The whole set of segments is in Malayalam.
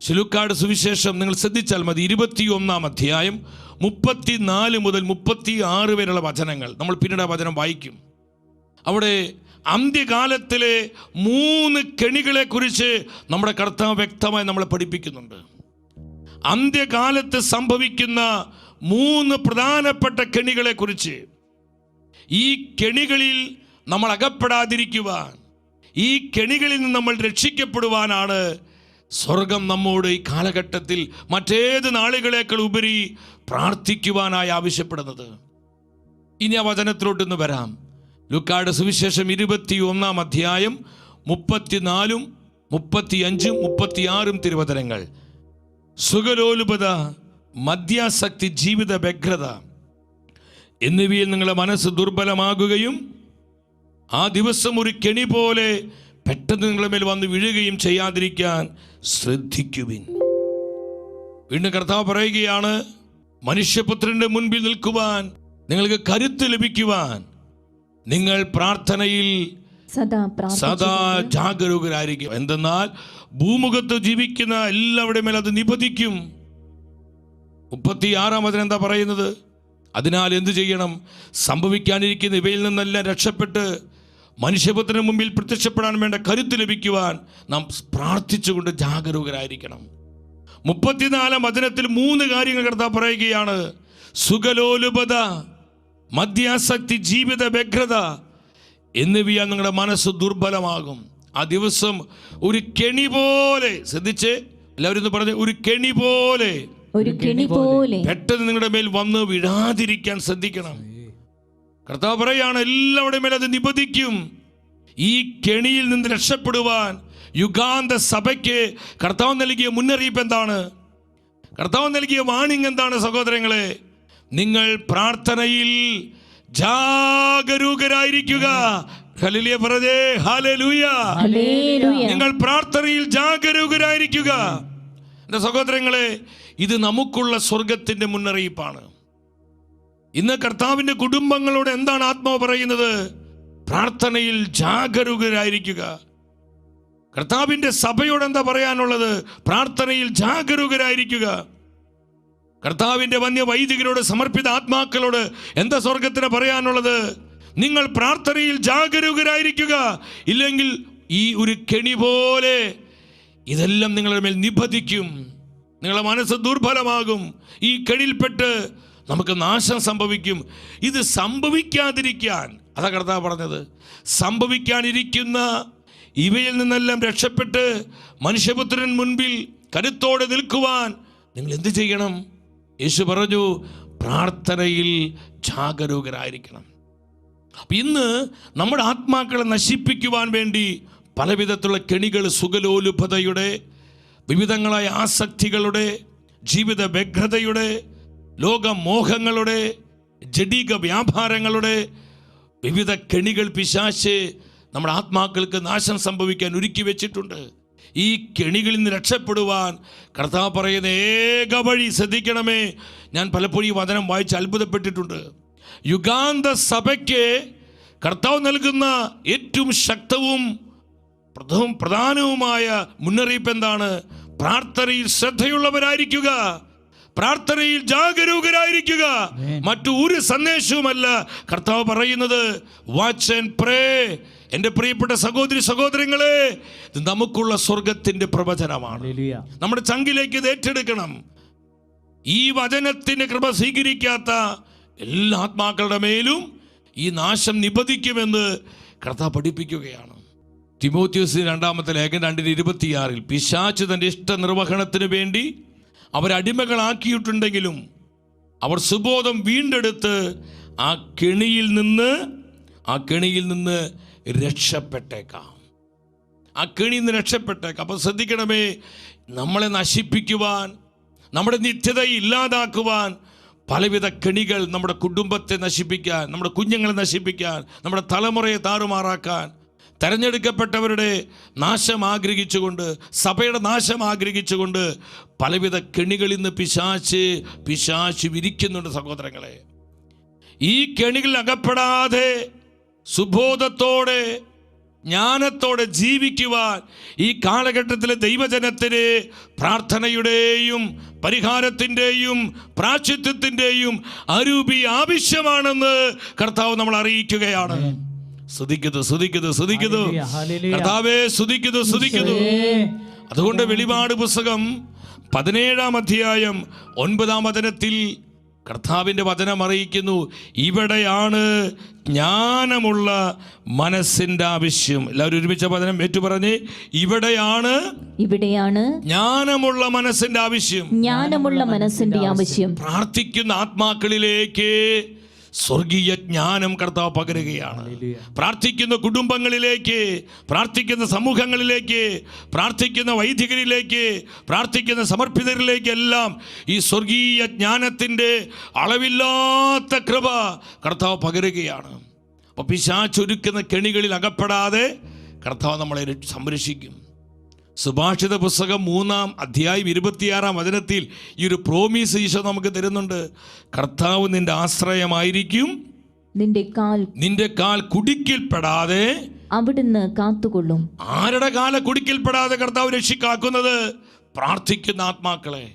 ശിലുക്കാട് സുവിശേഷം നിങ്ങൾ ശ്രദ്ധിച്ചാൽ മതി. ഇരുപത്തി ഒന്നാം അധ്യായം മുപ്പത്തിനാല് മുതൽ മുപ്പത്തി ആറ് വരെയുള്ള വചനങ്ങൾ. നമ്മൾ പിന്നീട് ആ വചനം വായിക്കും. അവിടെ അന്ത്യകാലത്തിലെ മൂന്ന് കെണികളെ കുറിച്ച് നമ്മുടെ കർത്താവ് വ്യക്തമായി നമ്മളെ പഠിപ്പിക്കുന്നുണ്ട്. അന്ത്യകാലത്ത് സംഭവിക്കുന്ന മൂന്ന് പ്രധാനപ്പെട്ട കെണികളെ കുറിച്ച്. ഈ കെണികളിൽ നമ്മൾ അകപ്പെടാതിരിക്കുവാൻ ഈ കെണികളിൽ നിന്ന് നമ്മൾ രക്ഷിക്കപ്പെടുവാനാണ് സ്വർഗം നമ്മോട് ഈ കാലഘട്ടത്തിൽ മറ്റേത് നാളുകളേക്കാൾ ഉപരി പ്രാർത്ഥിക്കുവാനായി ആവശ്യപ്പെടുന്നത്. ഇനി ആ വചനത്തിലോട്ടൊന്ന് വരാം. ലുക്കാട് സുവിശേഷം ഇരുപത്തി ഒന്നാം അധ്യായം മുപ്പത്തിനാലും മുപ്പത്തിയഞ്ചും മുപ്പത്തിയാറും തിരുവചനങ്ങൾ. സുഖലോലുപത മദ്യാസക്തി ജീവിത വ്യഗ്രത എന്നിവയിൽ നിങ്ങളുടെ മനസ്സ് ദുർബലമാകുകയും ആ ദിവസം ഒരു കെണി പോലെ പെട്ടെന്ന് നിങ്ങളുടെ മേൽ വന്ന് വീഴുകയും ചെയ്യാതിരിക്കാൻ ശ്രദ്ധിക്കുവിൻ. വീണ്ടും കർത്താവ് പറയുകയാണ് മനുഷ്യപുത്രന്റെ മുൻപിൽ നിൽക്കുവാൻ നിങ്ങൾക്ക് കരുത്ത് ലഭിക്കുവാൻ നിങ്ങൾ പ്രാർത്ഥനയിൽ സദാ ജാഗരൂകരായിരിക്കും. എന്തെന്നാൽ ഭൂമുഖത്ത് ജീവിക്കുന്ന എല്ലാവരുടെ മേൽ അത് നിപതിക്കും മുപ്പത്തി ആറാം അതിന് എന്താ പറയുന്നത്? അതിനാൽ എന്തു ചെയ്യണം? സംഭവിക്കാനിരിക്കുന്ന ഇവയിൽ നിന്നെല്ലാം രക്ഷപ്പെട്ട് മനുഷ്യപുത്രന് മുമ്പിൽ പ്രത്യക്ഷപ്പെടാൻ വേണ്ട കരുത്ത് ലഭിക്കുവാൻ നാം പ്രാർത്ഥിച്ചുകൊണ്ട് ജാഗരൂകരായിരിക്കണം. മുപ്പത്തിനാലാം വചനത്തിൽ മൂന്ന് കാര്യങ്ങൾ കർത്താവ് പറയുകയാണ്. സുഖലോലുപത മദ്യാസക്തി ജീവിത വ്യഗ്രത എന്നിവയാൽ നിങ്ങളുടെ മനസ്സ് ദുർബലമാകും. ആ ദിവസം ഒരു കെണി പോലെ ശ്രദ്ധിച്ച് എല്ലാവരും ഒന്ന് പറഞ്ഞു ഒരു കെണി പോലെ ഒരു കെണി പോലെ. പെട്ടെന്ന് നിങ്ങളുടെ മേൽ വന്ന് വിടാതിരിക്കാൻ ശ്രദ്ധിക്കണം. കർത്താവ് പറയാണ് എല്ലാവരുടെ മേലെ അത് നിബന്ധിക്കും. ഈ കെണിയിൽ നിന്ന് രക്ഷപ്പെടുവാൻ യുഗാന്ത സഭയ്ക്ക് കർത്താവ് നൽകിയ മുന്നറിയിപ്പ് എന്താണ്? കർത്താവ് നൽകിയ വാണിംഗ് എന്താണ് സഹോദരങ്ങളെ? നിങ്ങൾ പ്രാർത്ഥനയിൽ ജാഗരൂകരായിരിക്കുക. നിങ്ങൾ പ്രാർത്ഥനയിൽ ജാഗരൂകരായിരിക്കുക. എന്റെ സഹോദരങ്ങളെ ഇത് നമുക്കുള്ള സ്വർഗത്തിന്റെ മുന്നറിയിപ്പാണ്. ഇന്ന് കർത്താവിന്റെ കുടുംബങ്ങളോട് എന്താണ് ആത്മാവ് പറയുന്നത്? പ്രാർത്ഥനയിൽ ജാഗരൂകരായിരിക്കുക. കർത്താവിന്റെ സഭയോട് എന്താ പറയാനുള്ളത്? പ്രാർത്ഥനയിൽ ജാഗരൂകരായിരിക്കുക. കർത്താവിന്റെ വന്യ വൈദികരോട് സമർപ്പിത ആത്മാക്കളോട് എന്താ സ്വർഗത്തിന് പറയാനുള്ളത്? നിങ്ങൾ പ്രാർത്ഥനയിൽ ജാഗരൂകരായിരിക്കുക. ഇല്ലെങ്കിൽ ഈ ഒരു കെണി പോലെ ഇതെല്ലാം നിങ്ങളുടെ മേൽ നിബന്ധിക്കും. നിങ്ങളുടെ മനസ്സ് ദുർബലമാകും. ഈ കെണിയിൽപ്പെട്ട് നമുക്ക് നാശം സംഭവിക്കും. ഇത് സംഭവിക്കാതിരിക്കാൻ. അതാ കർത്താവ് പറഞ്ഞത്. സംഭവിക്കാനിരിക്കുന്ന ഇവയിൽ നിന്നെല്ലാം രക്ഷപ്പെട്ട് മനുഷ്യപുത്രൻ മുൻപിൽ കരുത്തോടെ നിൽക്കുവാൻ നിങ്ങൾ എന്ത് ചെയ്യണം? യേശു പറഞ്ഞു പ്രാർത്ഥനയിൽ ജാഗരൂകരായിരിക്കണം. അപ്പം ഇന്ന് നമ്മുടെ ആത്മാക്കളെ നശിപ്പിക്കുവാൻ വേണ്ടി പലവിധത്തിലുള്ള കെണികൾ സുഖലോലുപതയുടെ വിവിധങ്ങളായ ആസക്തികളുടെ ജീവിത വ്യഗ്രതയുടെ ലോകമോഹങ്ങളുടെ ജഡിക വ്യാപാരങ്ങളുടെ വിവിധ കെണികൾ പിശാശ് നമ്മുടെ ആത്മാക്കൾക്ക് നാശം സംഭവിക്കാൻ ഒരുക്കി വെച്ചിട്ടുണ്ട്. ഈ കെണികളിൽ നിന്ന് രക്ഷപ്പെടുവാൻ കർത്താവ് പറയുന്ന ഏക വഴി ശ്രദ്ധിക്കണമേ. ഞാൻ പലപ്പോഴും ഈ വചനം വായിച്ച് അത്ഭുതപ്പെട്ടിട്ടുണ്ട്. യുഗാന്ത സഭയ്ക്ക് കർത്താവ് നൽകുന്ന ഏറ്റവും ശക്തവും പ്രധാനവുമായ മുന്നറിയിപ്പ് എന്താണ്? പ്രാർത്ഥനയിൽ ശ്രദ്ധയുള്ളവരായിരിക്കുക. പ്രാർത്ഥനയിൽ ജാഗരൂകരായിരിക്കുക. മറ്റു ഒരു സന്ദേശവുമല്ല. കർത്താവ് പറയുന്നത് വാച്ച് ആൻഡ് പ്രേ എന്റെ പ്രിയപ്പെട്ട സഹോദരി സഹോദരങ്ങളെ ഇത് നമുക്കുള്ള സ്വർഗത്തിന്റെ പ്രവചനമാണ്. നമ്മുടെ ചങ്കിലേക്ക് ഇത് ഏറ്റെടുക്കണം. ഈ വചനത്തിന്റെ കൃപ സ്വീകരിക്കാത്ത എല്ലാ ആത്മാക്കളുടെ മേലും ഈ നാശം നിബന്ധിക്കുമെന്ന് കർത്താവ് പഠിപ്പിക്കുകയാണ്. തിമോത്യോസിന് രണ്ടാമത്തെ ലേഖനം രണ്ടിന് ഇരുപത്തിയാറിൽ പിശാച്ച് തന്റെ ഇഷ്ട നിർവഹണത്തിന് വേണ്ടി അവരടിമകളാക്കിയിട്ടുണ്ടെങ്കിലും അവർ സുബോധം വീണ്ടെടുത്ത് ആ കെണിയിൽ നിന്ന് ആ കെണിയിൽ നിന്ന് രക്ഷപ്പെട്ടേക്കാം. ആ കെണിയിൽ നിന്ന് രക്ഷപ്പെട്ടേക്കാം. അപ്പോൾ ശ്രദ്ധിക്കണമേ നമ്മളെ നശിപ്പിക്കുവാൻ നമ്മുടെ നിത്യത ഇല്ലാതാക്കുവാൻ പലവിധ കെണികൾ നമ്മുടെ കുടുംബത്തെ നശിപ്പിക്കാൻ നമ്മുടെ കുഞ്ഞുങ്ങളെ നശിപ്പിക്കാൻ നമ്മുടെ തലമുറയെ താറുമാറാക്കാൻ തെരഞ്ഞെടുക്കപ്പെട്ടവരുടെ നാശം ആഗ്രഹിച്ചുകൊണ്ട് സഭയുടെ നാശം ആഗ്രഹിച്ചുകൊണ്ട് പലവിധ കെണികളിൽ നിന്ന് പിശാച്ച് പിശാച്ച് വിരിക്കുന്നുണ്ട് സഹോദരങ്ങളെ. ഈ കെണികളിൽ അകപ്പെടാതെ സുബോധത്തോടെ ജ്ഞാനത്തോടെ ജീവിക്കുവാൻ ഈ കാലഘട്ടത്തിലെ ദൈവജനത്തിന് പ്രാർത്ഥനയുടെയും പരിഹാരത്തിന്റെയും പ്രാശ്ചിത്വത്തിന്റെയും അരൂപി ആവശ്യമാണെന്ന് കർത്താവ് നമ്മൾ അറിയിക്കുകയാണ്. സ്തുതിക്കുന്നു സ്തുതിക്കുന്നു സ്തുതിക്കുന്നു. കർത്താവേ ഹല്ലേലൂയ. കർത്താവെ സ്തുതിക്കുന്നു സ്തുതിക്കുന്നു. അതുകൊണ്ട് വെളിപാട് പുസ്തകം പതിനേഴാം അധ്യായം ഒൻപതാം വചനത്തിൽ കർത്താവിന്റെ വചനം അറിയിക്കുന്നു. ഇവിടെയാണ് ജ്ഞാനമുള്ള മനസ്സിന്റെ ആവശ്യം. എല്ലാവരും ഒരുമിച്ച വചനം ഏറ്റു പറഞ്ഞേ ഇവിടെയാണ് ഇവിടെയാണ് ജ്ഞാനമുള്ള മനസ്സിന്റെ ആവശ്യം. ജ്ഞാനമുള്ള മനസ്സിന്റെ ആവശ്യം. പ്രാർത്ഥിക്കുന്ന ആത്മാക്കളിലേക്ക് സ്വർഗീയ ജ്ഞാനം കർത്താവ് പകരുകയാണ്. പ്രാർത്ഥിക്കുന്ന കുടുംബങ്ങളിലേക്ക് പ്രാർത്ഥിക്കുന്ന സമൂഹങ്ങളിലേക്ക് പ്രാർത്ഥിക്കുന്ന വൈദികരിലേക്ക് പ്രാർത്ഥിക്കുന്ന സമർപ്പിതരിലേക്ക് എല്ലാം ഈ സ്വർഗീയ ജ്ഞാനത്തിന്റെ അളവില്ലാത്ത കൃപ കർത്താവ് പകരുകയാണ്. അപ്പോൾ പിശാച്ചൊരുക്കുന്ന കെണികളിൽ അകപ്പെടാതെ കർത്താവ് നമ്മളെ സംരക്ഷിക്കും. സുഭാഷിത പുസ്തകം മൂന്നാം അധ്യായം ഇരുപത്തിയാറാം വചനത്തിൽ ഈ ഒരു പ്രോമീസ് ഈശോ നമുക്ക് തരുന്നുണ്ട്. കർത്താവ് നിന്റെ ആശ്രയമായിരിക്കും. നിന്റെ കാൽ നിന്റെ കാൽ കുടിക്കിൽപ്പെടാതെ അവിടുന്ന് കാത്തുകൊള്ളും. ആരുടെ കാല കുടിക്കിൽപ്പെടാതെ കർത്താവ് രക്ഷിക്കാക്കുന്നത്? പ്രാർത്ഥിക്കുന്ന ആത്മാക്കളെ.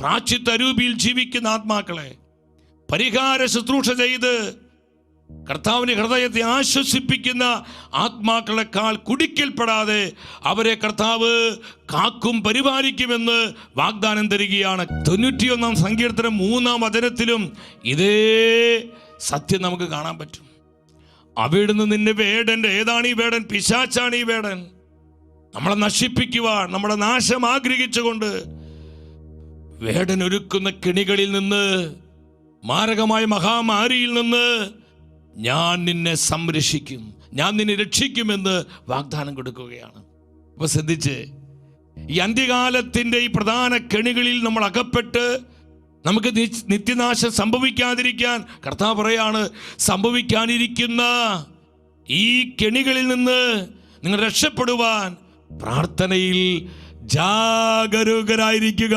പ്രാച്ചിത്തരൂപിയിൽ ജീവിക്കുന്ന ആത്മാക്കളെ. പരിഹാര ശുശ്രൂഷ ചെയ്ത് കർത്താവിന് ഹൃദയത്തെ ആശ്വസിപ്പിക്കുന്ന ആത്മാക്കളെക്കാൾ കുടിക്കൽപ്പെടാതെ അവരെ കർത്താവ് കാക്കും പരിപാലിക്കുമെന്ന് വാഗ്ദാനം തരികയാണ്. തൊണ്ണൂറ്റിയൊന്നാം സങ്കീർത്തനം മൂന്നാം വചനത്തിലും ഇതേ സത്യം നമുക്ക് കാണാൻ പറ്റും. അവിടുന്ന് നിന്റെ വേടന്റെ ഏതാണ് ഈ വേടൻ? പിശാച്ചാണ് ഈ വേടൻ. നമ്മളെ നശിപ്പിക്കുവാൻ നമ്മളെ നാശം ആഗ്രഹിച്ചുകൊണ്ട് വേടൻ ഒരുക്കുന്ന കെണികളിൽ നിന്ന് മാരകമായ മഹാമാരിയിൽ നിന്ന് ഞാൻ നിന്നെ സംരക്ഷിക്കും. ഞാൻ നിന്നെ രക്ഷിക്കുമെന്ന് വാഗ്ദാനം കൊടുക്കുകയാണ്. അപ്പൊ ശ്രദ്ധിച്ച് ഈ അന്ത്യകാലത്തിന്റെ ഈ പ്രധാന കെണികളിൽ നമ്മൾ അകപ്പെട്ട് നമുക്ക് നിത്യനാശം സംഭവിക്കാതിരിക്കാൻ കർത്താവ് പറയാണ് സംഭവിക്കാനിരിക്കുന്ന ഈ കെണികളിൽ നിന്ന് നിങ്ങൾ രക്ഷപ്പെടുവാൻ പ്രാർത്ഥനയിൽ ജാഗരൂകരായിരിക്കുക.